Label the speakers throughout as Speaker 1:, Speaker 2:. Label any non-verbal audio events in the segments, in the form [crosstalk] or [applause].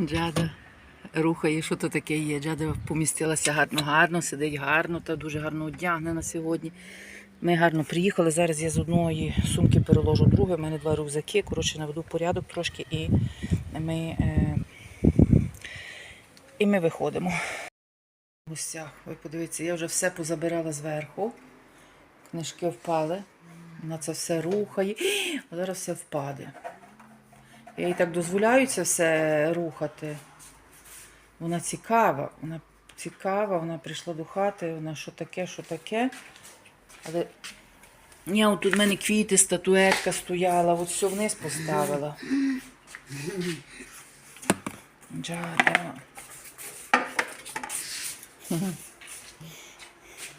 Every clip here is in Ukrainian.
Speaker 1: Джада рухає, що то таке є. Джада помістилася гарно, гарно, сидить гарно та дуже гарно одягнена сьогодні. Ми гарно приїхали. Зараз я з одної сумки переложу другу. У мене два рюкзаки. Коротше, наведу порядок трошки і ми, е, і ми виходимо. Гостях. Ви подивіться, я вже все позабирала зверху. Книжки впали. Вона це все рухає. А зараз все впаде. Я їй так дозволяю це все рухати. Вона цікава, вона цікава, вона прийшла до хати, вона що таке, що таке. Але я тут в мене квіти, статуетка стояла, от все вниз поставила. Джада.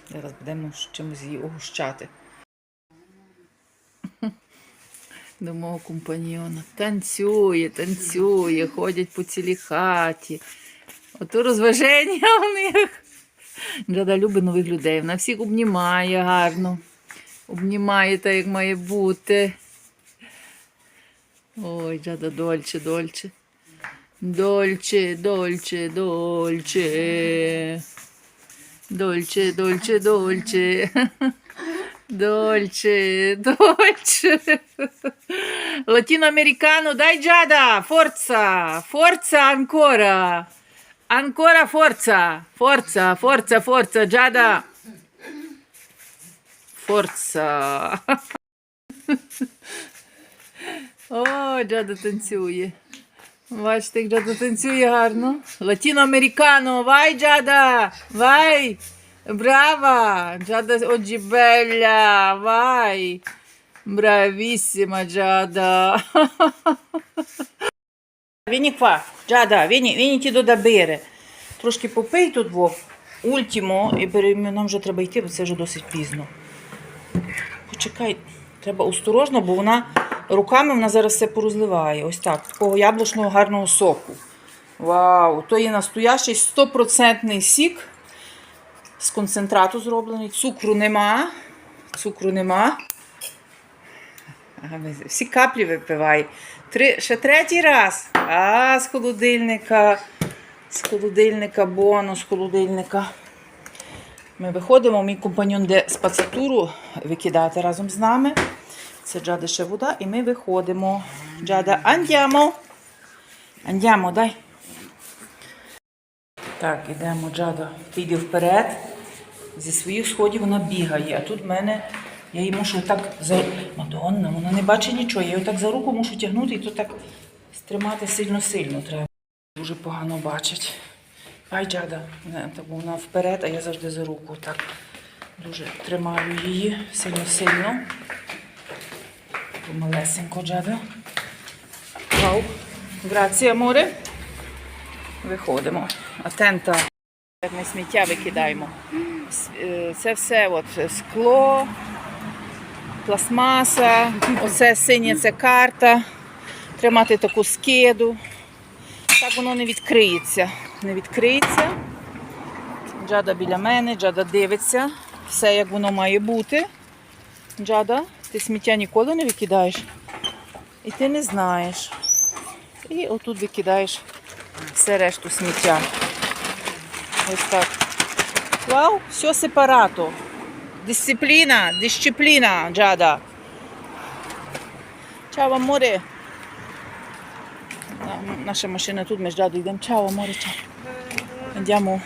Speaker 1: Зараз будемо чимось її угощати. До мого компаньйона. Танцює, танцює, ходять по цілій хаті. Ото розваження у них. Джада любить нових людей. Вона всіх обнімає гарно. Обнімає так, як має бути. Ой, Джада, дольче, дольче. Дольче, дольче, дольче. Дольче, дольче, дольче. Дольче, [laughs] дольче. Latinoamericano, dai Giada, forza, forza ancora. Ancora forza, forza, forza, forza, Giada. Forza. О, Джада танцює. Бачите, як Джада танцює гарно. Latinoamericano, vai Giada, vai. Brava, Giada oggi bella, vai. Bravissima Giada. Vieni qua, Giada, vieni, vieni ti do da bere. Трошки попий тут во. Ультімо, і бери, нам вже треба йти, бо це вже досить пізно. Почекай, треба осторожно, бо вона руками вона зараз все порозливає. Ось так, такого яблучного гарного соку. Вау! То є настоящий 100% сік з концентрату зроблений. Цукру нема. Цукру нема. Всі каплі випивай. Три, ще третій раз. А, з холодильника. З холодильника, бонус з холодильника. Ми виходимо, мій компаньон де спацатуру викидати разом з нами. Це Джада ще вода, і ми виходимо. Джада, андямо. Андямо, дай. Так, ідемо, Джада. Йди вперед. Зі своїх сходів вона бігає. А тут в мене я її мушу так за. Мадонна, вона не бачить нічого. Я її так за руку мушу тягнути і то так стримати сильно-сильно треба. Дуже погано бачить. Ай, Джада, Не, вона вперед, а я завжди за руку. Так дуже тримаю її сильно-сильно. Малесенько, Джада. Вау. Грація, море. Виходимо. Атента. Ми сміття викидаємо. Е, Це все от скло, пластмаса, оце синє це карта. Тримати таку скиду. Так воно не відкриється. Не відкриється. Джада біля мене, Джада дивиться. Все як воно має бути. Джада, ти сміття ніколи не викидаєш. І ти не знаєш. І отут викидаєш все решту сміття. Ось так. Вау, все сепарато. Дисципліна, дисципліна, Джада. Чао, аморе. Наша машина тут, ми з Джадою йдемо. Чао, аморе, чао. Йдемо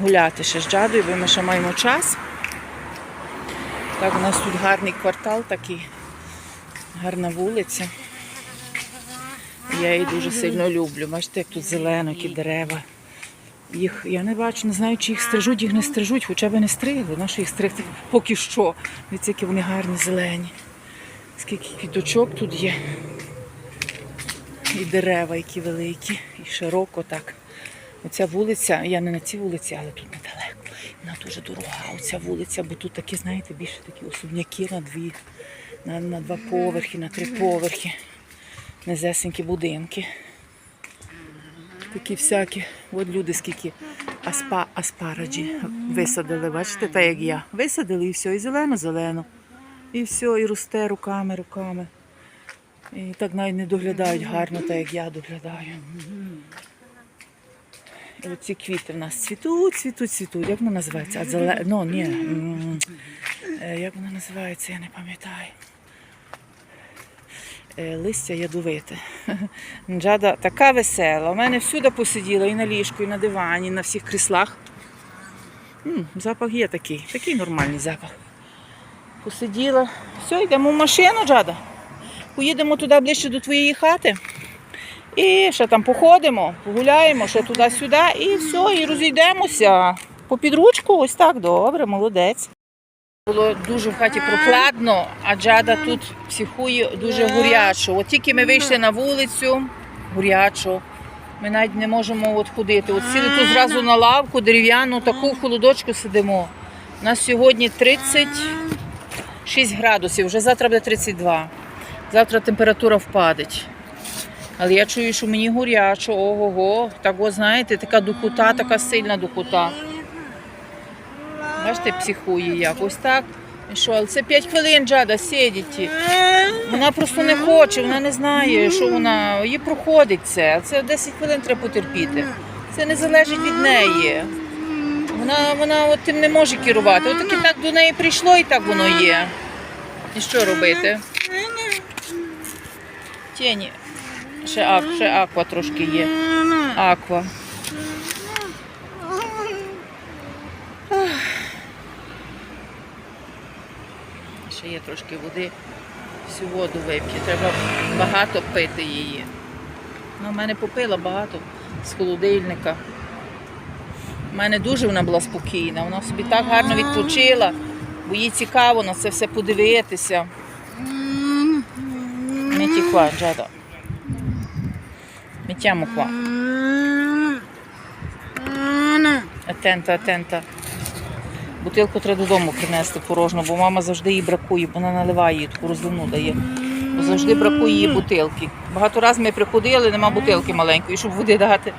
Speaker 1: гуляти ще з Джадою, бо ми ще маємо час. Так, у нас тут гарний квартал такий, гарна вулиця. Я її дуже сильно люблю. Бачите, як тут зелено, які дерева. Їх я не бачу, не знаю, чи їх стрижуть, їх не стрижуть, хоча б не стригли. Нащо їх стригти поки що. Дивіться, які вони гарні, зелені. Скільки квіточок тут є. І дерева, які великі, і широко так. Оця вулиця, я не на цій вулиці, але тут недалеко. Вона дуже дорога, оця вулиця, бо тут такі, знаєте, більше такі особняки на дві, на, на два поверхи, на три поверхи. Незесенькі будинки. Такі всякі. От люди скільки аспа, аспараджі висадили, бачите, так як я. Висадили і все, і зелено-зелено. І все, і росте руками, руками. І так навіть не доглядають гарно, так як я доглядаю. І оці квіти в нас цвітуть, цвітуть, цвітуть. Як воно називається? Азале... Ну, ні. е, Як воно називається, я не пам'ятаю. Е, Листя ядовите. [laughs] Джада така весела. У мене всюди посиділа і на ліжку, і на дивані, і на всіх кріслах. Запах є такий, такий нормальний запах. Посиділа. Все, йдемо в машину, Джада. Поїдемо туди ближче до твоєї хати. І ще там походимо, погуляємо, ще туди-сюди, і все, і розійдемося. По підручку, ось так, добре, молодець. Було дуже в хаті прохладно, а Джада тут психує дуже гурячо. От тільки ми вийшли на вулицю, гурячо. Ми навіть не можемо от ходити. От сіли тут зразу на лавку дерев'яну, таку в холодочку сидимо. У нас сьогодні 36 градусів, вже завтра буде 32. Завтра температура впадеть. Але я чую, що мені горячо, ого-го. Так, от, знаєте, така духота, така сильна духота. Бачите, психує як. Ось так. Що, але це 5 хвилин Джада сидіти. Вона просто не хоче, вона не знає, що вона. Їй проходить це. Це 10 хвилин треба потерпіти. Це не залежить від неї. Вона, вона от тим не може керувати. От таки так до неї прийшло і так воно є. І що робити? Тіні. Ще, ак, ще аква трошки є. Аква. Ще є трошки води. Всю воду вип'є. Треба багато пити її. Ну, в мене попила багато з холодильника. У мене дуже вона була спокійна. Вона собі так гарно відпочила, бо їй цікаво на це все подивитися. Не тікла, Джада. Метямо ква. Атента, атента. Бутилку треба додому принести порожну, бо мама завжди їй бракує, вона наливає її, таку розливну дає. Бо завжди бракує її бутилки. Багато разів ми приходили, нема бутилки маленької, щоб води дати.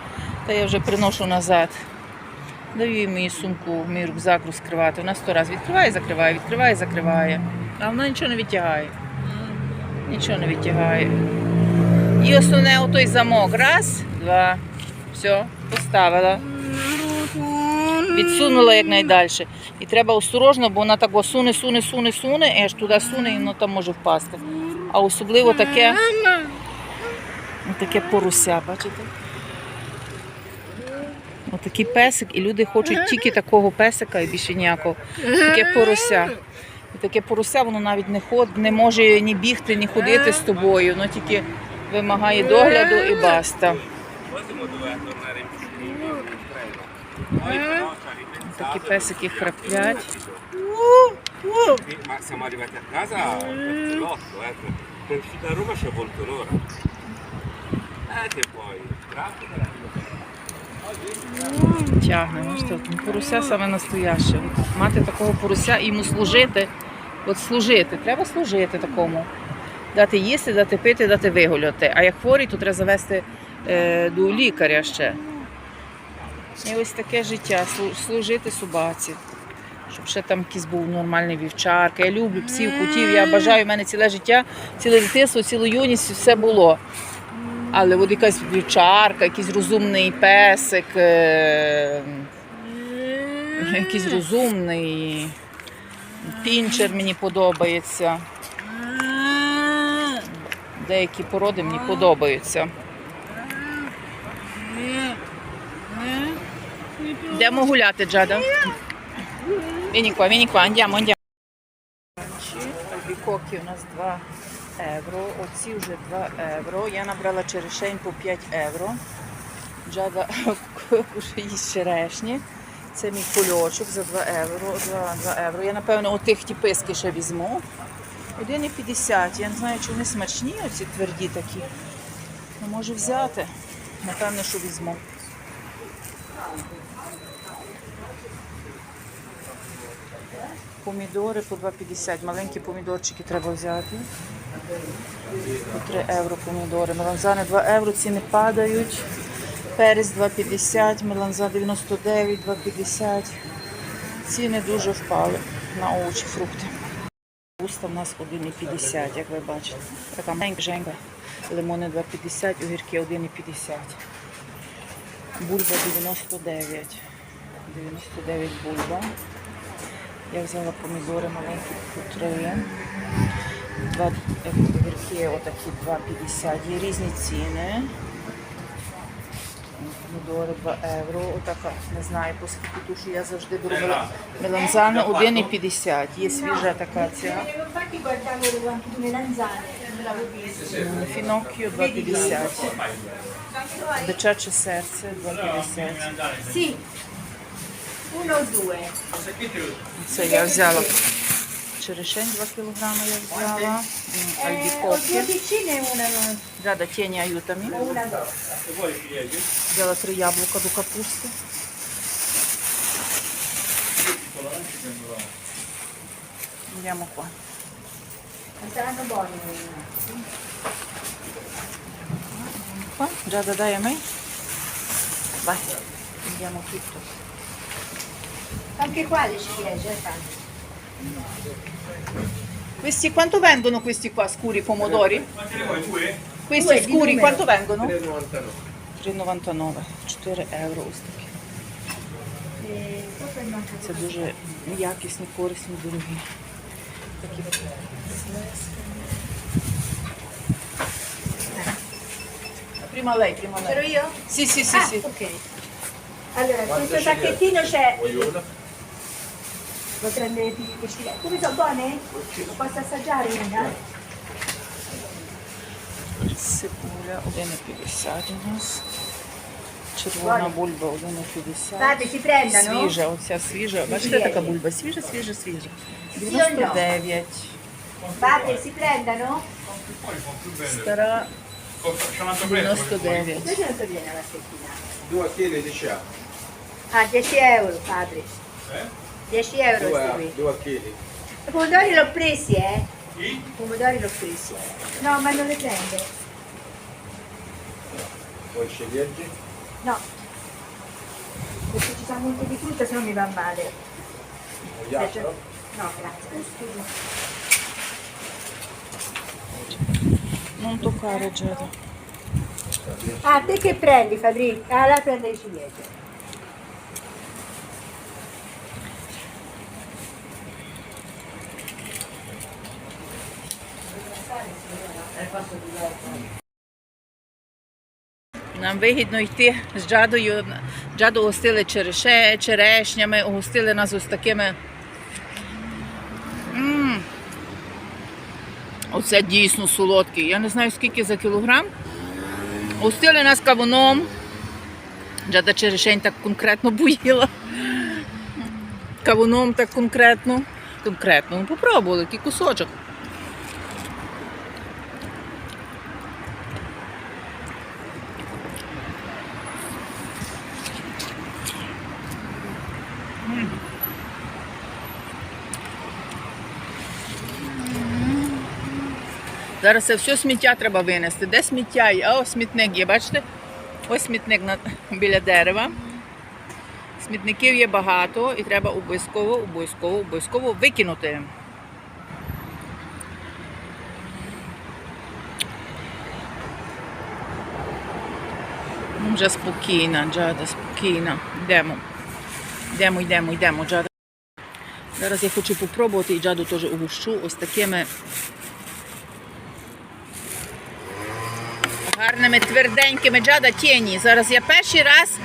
Speaker 1: Та я вже приношу назад. Даю їй мою сумку, мій рюкзак розкривати. Вона сто разів відкриває, закриває, відкриває, закриває. А вона нічого не відтягає. Нічого не відтягає. І основне отой замок. Раз, два. Все, поставила. Відсунула якнайдальше. І треба осторожно, бо вона так суне, суне, суне, суне, і аж туди суне, і воно там може впасти. А особливо таке, таке поруся, бачите? Отакий песик, і люди хочуть тільки такого песика і більше ніякого. Таке порося. І таке порося, воно навіть не ход, не може ні бігти, ні ходити з тобою, воно тільки вимагає догляду і баста. Такі песики храплять.
Speaker 2: Siamo arrivati a casa verso l'otto.
Speaker 1: Тягне, бачите, ну, порося саме настояще. Мати такого порося і йому служити. От служити, треба служити такому. Дати їсти, дати пити, дати вигуляти. А як хворий, то треба завести е, до лікаря ще. І ось таке життя, служити собаці. Щоб ще там якийсь був нормальний вівчарка. Я люблю псів, котів, я бажаю, в мене ціле життя, ціле дитинство, цілу юність, все було. Але от якась вівчарка, якийсь розумний песик, е, якийсь розумний пінчер мені подобається. Деякі породи мені подобаються. Йдемо гуляти, Джада. Vieni qua, vieni qua, andiamo, andiamo. Бікоки у нас 2 євро, оці вже 2 євро. Я набрала черешень по 5 євро. Джада [laughs] кушає їсть черешні. Це мій кульочок за 2 євро. 2, 2 євро. Я, напевно, отих ті писки ще візьму. 1,50. Я не знаю, чи вони смачні, оці тверді такі. Ну, можу взяти. Напевно, що візьму. Помідори по 2,50. Маленькі помідорчики треба взяти. По 3 євро помідори. Меланзани 2 євро, ціни падають. Перець 2,50, меланза 99, 2,50. Ціни дуже впали на овочі, фрукти. Капуста в нас 1,50, як ви бачите. Така маленька женька. Лимони 2,50, огірки 1,50. Бульба 99. 99 бульба. Я взяла помідори маленькі по 3. Два е, огірки отакі 2,50. Є різні ціни. Помідори 2 євро. Отака, не знаю, по скільки ту, що я завжди беру мел- меланзани 1,50. Є свіжа така ця.
Speaker 3: Visto.
Speaker 1: Фіноккіо 2,50. Дичаче серце 2,50. Це я взяла черешень 2 кг я взяла.
Speaker 3: Eh, e non-
Speaker 1: Рада тіні аютами. Взяла три яблука до капусти. Andiamo qua.
Speaker 3: Saranno.
Speaker 1: Qua, Giada dai a me. Vai, andiamo tutto.
Speaker 3: Anche qua le ciliegie, eh, fanno.
Speaker 1: Questi quanto vengono questi qua scuri pomodori?
Speaker 2: Quanti ne vuoi? Due?
Speaker 1: Questi
Speaker 3: Due di
Speaker 1: scuri
Speaker 3: numero.
Speaker 1: quanto vengono?
Speaker 2: 3,99.
Speaker 1: 3,99, 4 євро ось такі.
Speaker 3: E poi manca
Speaker 1: Це дуже якісні, корисні, дорогі. Такі. Prima lei, prima
Speaker 3: C'ero
Speaker 1: lei.
Speaker 3: io?
Speaker 1: Sì, sì, sì,
Speaker 3: ah,
Speaker 1: sì.
Speaker 3: ok. Allora, questo sacchettino c'è.
Speaker 2: Voglio una?
Speaker 3: Lo prende le ciliegie. Come sono buone? Lo posso assaggiare una?
Speaker 1: Цибуля 1,50 у нас. Червона бульба 1,50.
Speaker 3: Guarda, si prendano?
Speaker 1: Свіжа, оця свіжа. Бачите, така бульба? Свіжа, свіжа, свіжа.
Speaker 3: Sì o no?
Speaker 1: 99.
Speaker 3: Padre, si prendano?
Speaker 1: Стара
Speaker 2: C'è un altro prezzo.
Speaker 1: 99.
Speaker 3: Dove non so viene la settimana?
Speaker 4: Due chili di ciao.
Speaker 3: Ah, 10 euro, padre.
Speaker 2: Eh?
Speaker 3: 10 euro questi
Speaker 4: Due,
Speaker 3: qui.
Speaker 4: due chili.
Speaker 3: I pomodori l'ho presi, eh?
Speaker 2: Sì?
Speaker 3: I pomodori l'ho presi. No, ma non le prende.
Speaker 4: Poi ciliegie.
Speaker 3: No. Perché ci sono molte di frutta, se no mi va male.
Speaker 4: Vogliatelo?
Speaker 3: No, grazie.
Speaker 1: Non toccare Giada.
Speaker 3: Ah, te che prendi, Fabrizio? Ah, là prende le ciliegie.
Speaker 1: Нам вигідно йти з Джадою. Джаду гостили череше, черешнями, угостили нас ось такими. м Оце дійсно солодкий. Я не знаю скільки за кілограм. Гостили нас кавуном. Джада черешень так конкретно боїла. Кавуном так конкретно. Конкретно. Ну, попробували, який кусочок. Зараз це все сміття треба винести. Де сміття є? Ось смітник є, бачите? Ось смітник [laughs] біля дерева. Смітників є багато і треба обов'язково, обов'язково, обов'язково викинути. Ну, Вже спокійна, Джада, спокійна. Йдемо. Йдемо, йдемо, йдемо, Джада. Зараз я хочу попробувати і Джаду теж угощу ось такими гарними тверденькими джада тіні. Зараз я перший раз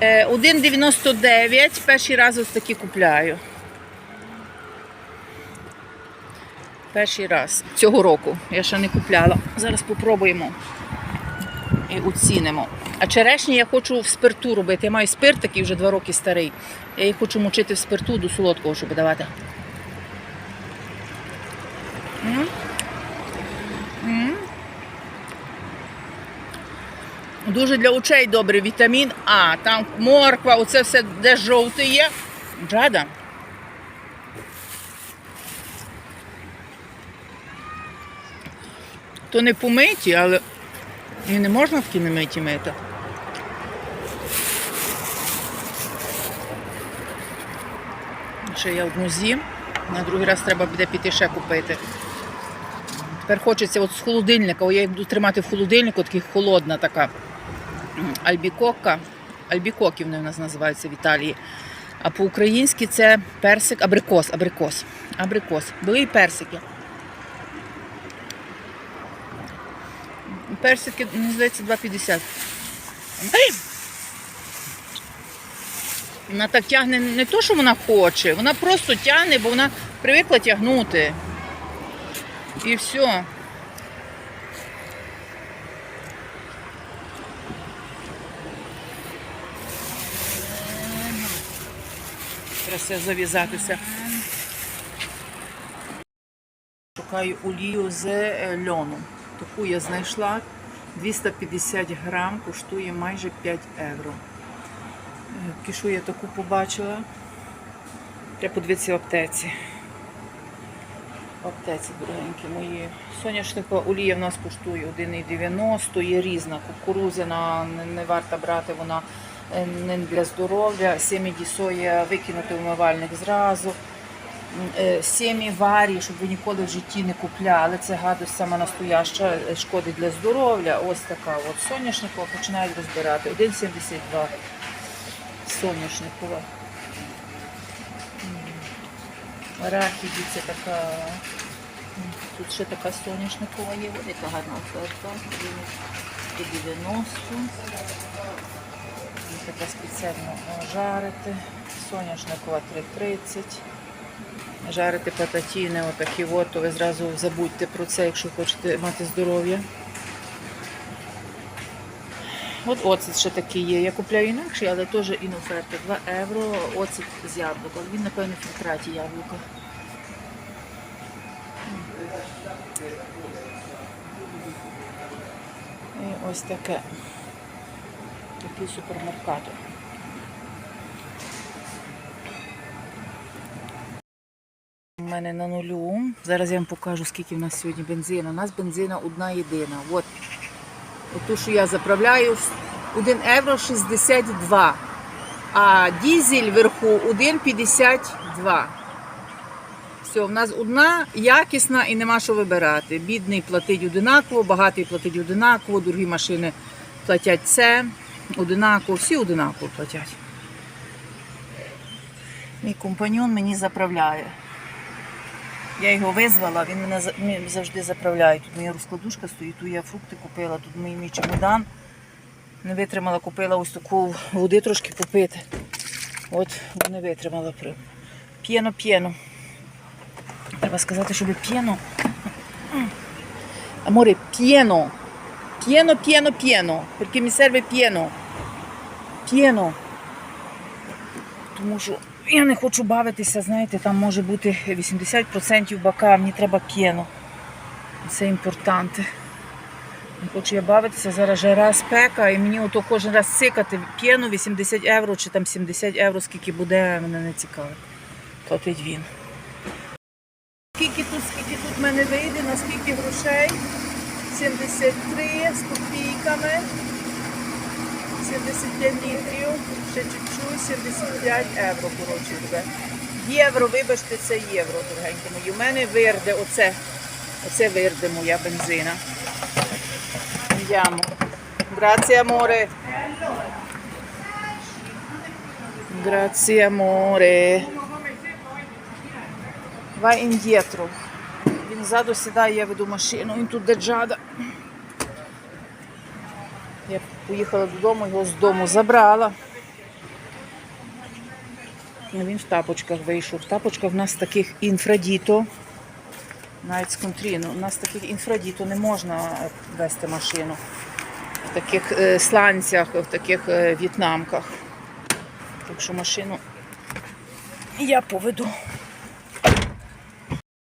Speaker 1: е, 1,99, перший раз ось такі купляю. Перший раз цього року. Я ще не купляла. Зараз попробуємо і оцінимо. А черешні я хочу в спирту робити. Я маю спирт такий вже два роки старий. Я їх хочу мочити в спирту до солодкого, щоб давати. Дуже для очей добре вітамін А. Там морква, оце все, де жовте є. Джада. То не помиті, але і не можна такі не миті мити. Ще я одну з'їм. На другий раз треба буде піти ще купити. Тепер хочеться от з холодильника, о, я їх буду тримати в холодильнику, такий холодна така альбікока. Альбікоки вони в нас називаються в Італії. А по-українськи це персик, абрикос, абрикос. Абрикос. Були і персики. Персики, мені здається, 2,50. Вона так тягне не то, що вона хоче, вона просто тягне, бо вона привикла тягнути. І все. Треба зав'язатися. Шукаю олію з е, льону. Таку я знайшла. 250 грам, коштує майже 5 євро. Е, Кішу я таку побачила. Треба подивитися в аптеці. В аптеці, дорогенькі мої. Соняшникова олія в нас коштує 1,90, є різна. Кукурузяна не, варта брати, вона е, не для здоров'я. Сім'ї соя викинути в умивальник зразу. Е, Сім'ї варі, щоб ви ніколи в житті не купляли. Це гадость сама настояща, е, шкодить для здоров'я. Ось така от соняшникова починають розбирати. 1,72 соняшникова. Арахіді це така. Тут ще така соняшникова є, ось яка гарна оферта. 190. Ось Така спеціально е, жарити. Соняшникова 3,30. Жарити пататіни, отакі от, то ви зразу забудьте про це, якщо хочете мати здоров'я. От оцет ще такий є. Я купляю інакший, але теж іноферта. 2 євро оцет з яблука. Він, напевно, фільтраті яблука. І ось таке. Такий супермаркет. Мене на нулю. Зараз я вам покажу, скільки в нас сьогодні бензину. У нас бензина одна єдина. От. Оту, що я заправляю, 1 євро 62. А дізель вверху 1,52. Все, в нас одна якісна і нема що вибирати. Бідний платить одинаково, багатий платить одинаково, другі машини платять це одинаково, всі одинаково платять. Мій компаньон мені заправляє. Я його визвала, він мене завжди заправляє. Тут моя розкладушка стоїть, тут я фрукти купила, тут мій, мій чемодан. Не витримала, купила ось таку води трошки попити. От, не витримала. П'єно, п'єно. Треба сказати, щоб п'єно. Amore, pieno. Pieno, pieno, pieno. Perché mi serve pieno. Pieno. Тому що я не хочу бавитися, знаєте, там може бути 80% бака, мені треба п'єно. Це імпортанте. Не хочу я бавитися, зараз жара спека, і мені ото кожен раз цикати п'єно 80 євро чи там 70 євро, скільки буде, мене не цікавить. Платить він. Скільки тут, скільки тут в мене вийде, на скільки грошей? 73 з копійками. 75 літрів, ще чуть-чуть, 75 євро, коротше, буде. Євро, вибачте, це євро, дорогенькі мої. У мене вирде, оце, оце вирде моя бензина. Andiamo. Grazie amore. Grazie amore. Vai indietro. Він ззаду сідає, я веду машину, він тут де джада. Поїхала додому, його з дому забрала. Він в тапочках вийшов. В тапочках в нас таких інфрадіто. Навіть з контріну. У нас таких інфрадіто не можна вести машину. В таких е, сланцях, в таких е, в'єтнамках. Так що машину я поведу.